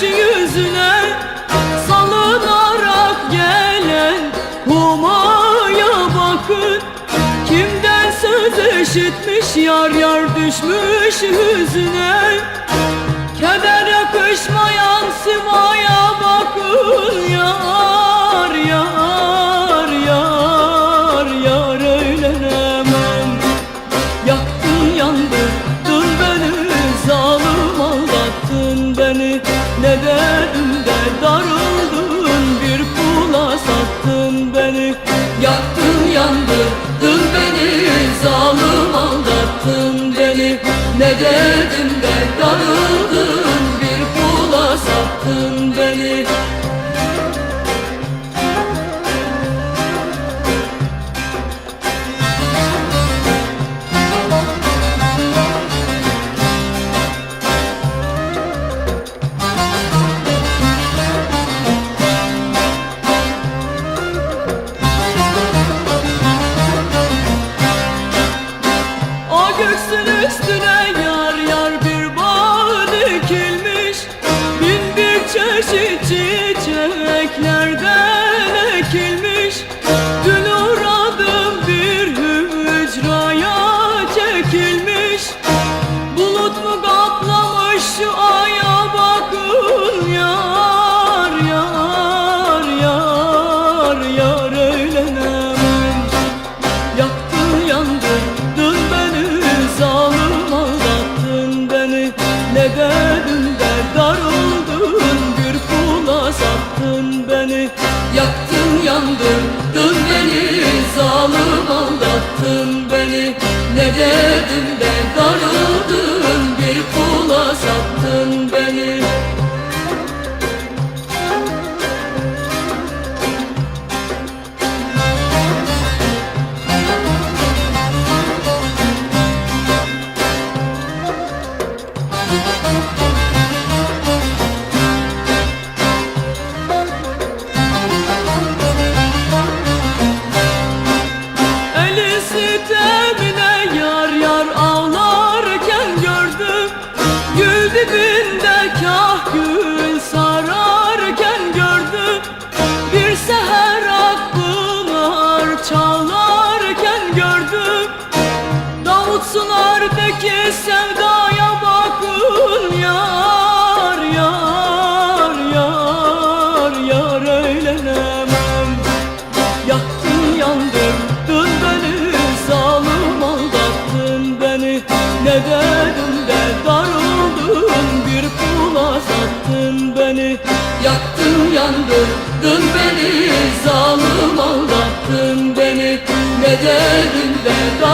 güneş yüzüne salınarak gelen Huma'ya bakın. Kimden söz işitmiş yar yar düşmüş hüzüne Keder yakışmayan beni Ne dedim de darıldın bir kula sattın beni. Yaktın yandırdın beni zalim aldattın beni. Ne dedim sattın beni. Yaktın yandırdın beni zalim aldattın beni. Ne dedim kah gül sararken gördüm Bir seher akpınar çalarken gördüm. Davut Sunar'daki sevdaya bakın yar yar yar yar öğlenemem Yaktın yandırdın beni zalim aldattın beni. Ne dedim Yaktın yandırdın beni zalim aldattın beni. Ne dedim de